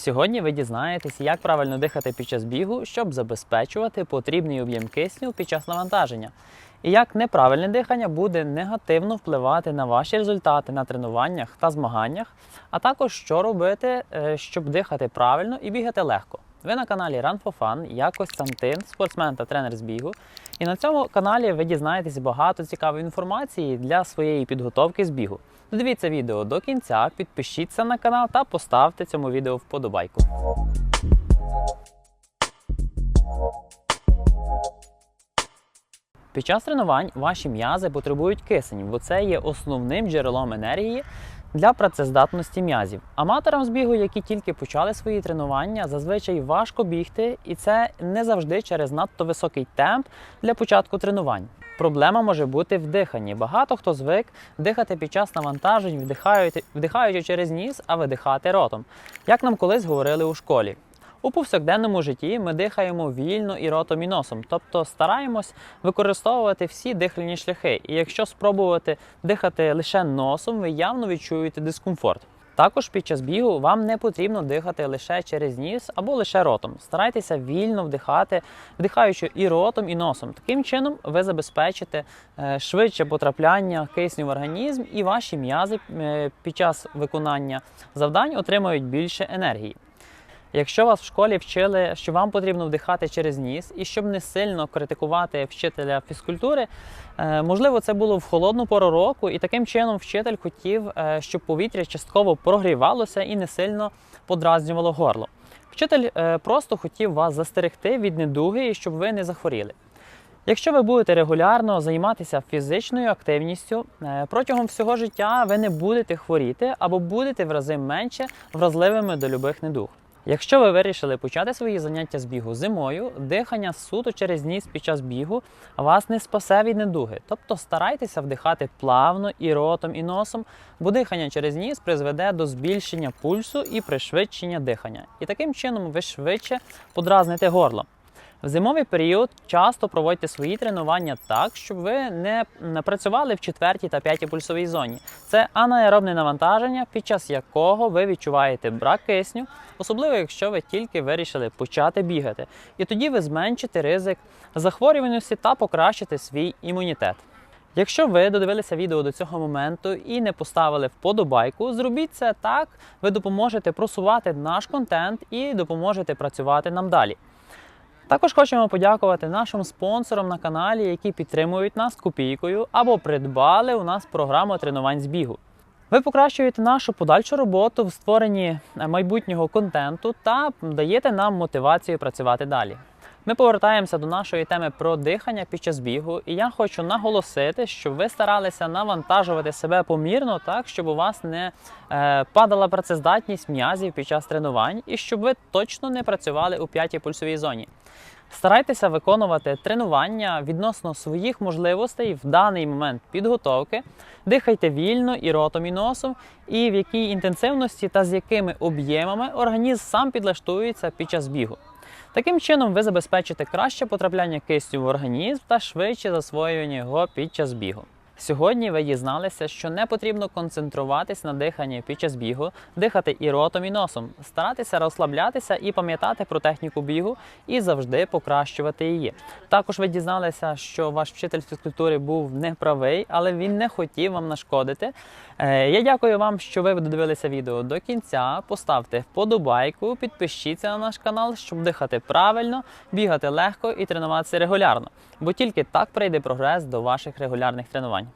Сьогодні ви дізнаєтесь, як правильно дихати під час бігу, щоб забезпечувати потрібний об'єм кисню під час навантаження. І як неправильне дихання буде негативно впливати на ваші результати на тренуваннях та змаганнях, а також що робити, е, щоб дихати правильно і бігати легко. Ви на каналі Run for Fun, я Костянтин, спортсмен та тренер з бігу. І на цьому каналі ви дізнаєтесь багато цікавої інформації для своєї підготовки з бігу. Додивіться відео до кінця, підпишіться на канал та поставте цьому відео вподобайку. Під час тренувань ваші м'язи потребують кисень, бо це є основним джерелом енергії для працездатності м'язів. Аматорам з бігу, які тільки почали свої тренування, зазвичай важко бігти, і це не завжди через надто високий темп для початку тренувань. Проблема може бути в диханні. Багато хто звик дихати під час навантажень, вдихаючи, через ніс, а видихати ротом, як нам колись говорили у школі. У повсякденному житті ми дихаємо вільно і ротом і носом, тобто стараємось використовувати всі дихальні шляхи. І якщо спробувати дихати лише носом, ви явно відчуєте дискомфорт. Також під час бігу вам не потрібно дихати лише через ніс або лише ротом. Старайтеся вільно вдихати, вдихаючи і ротом, і носом. Таким чином ви забезпечите е, швидше потрапляння кисню в організм, і ваші м'язи е, під час виконання завдань отримають більше енергії. Якщо вас в школі вчили, що вам потрібно вдихати через ніс, і щоб не сильно критикувати вчителя фізкультури, е, можливо, це було в холодну пору року, і таким чином вчитель хотів, е, щоб повітря частково прогрівалося і не сильно подразнювало горло. Вчитель е, просто хотів вас застерегти від недуги і щоб ви не захворіли. Якщо ви будете регулярно займатися фізичною активністю, протягом всього життя ви не будете хворіти або будете в рази менше вразливими до любих недуг. Якщо ви вирішили почати свої заняття з бігу зимою, дихання суто через ніс під час бігу вас не спасе від недуги. Тобто старайтеся вдихати плавно і ротом, і носом, бо дихання через ніс призведе до збільшення пульсу і пришвидшення дихання. І таким чином ви швидше подразните горло. В зимовий період часто проводьте свої тренування так, щоб ви не працювали в четвертій та п'ятій пульсовій зоні. Це анаеробне навантаження, під час якого ви відчуваєте брак кисню, особливо якщо ви тільки вирішили почати бігати. І тоді ви зменшите ризик захворюваності та покращите свій імунітет. Якщо ви додивилися відео до цього моменту і не поставили вподобайку, зробіть це так, ви допоможете просувати наш контент і допоможете працювати нам далі. Також хочемо подякувати нашим спонсорам на каналі, які підтримують нас копійкою або придбали у нас програму тренувань з бігу. Ви покращуєте нашу подальшу роботу в створенні майбутнього контенту та даєте нам мотивацію працювати далі. Ми повертаємося до нашої теми про дихання під час бігу, і я хочу наголосити, щоб ви старалися навантажувати себе помірно, так щоб у вас не е, падала працездатність м'язів під час тренувань, і щоб ви точно не працювали у п'ятій пульсовій зоні. Старайтеся виконувати тренування відносно своїх можливостей в даний момент підготовки. Дихайте вільно і ротом, і носом, і в якій інтенсивності та з якими об'ємами організм сам підлаштується під час бігу. Таким чином, ви забезпечите краще потрапляння кисню в організм та швидше засвоювання його під час бігу. Сьогодні ви дізналися, що не потрібно концентруватись на диханні під час бігу, дихати і ротом, і носом, старатися розслаблятися і пам'ятати про техніку бігу і завжди покращувати її. Також ви дізналися, що ваш вчитель фізкультури був неправий, але він не хотів вам нашкодити. Е, Я дякую вам, що ви додивилися відео до кінця. Поставте вподобайку, підпишіться на наш канал, щоб дихати правильно, бігати легко і тренуватися регулярно. Бо тільки так прийде прогрес до ваших регулярних тренувань.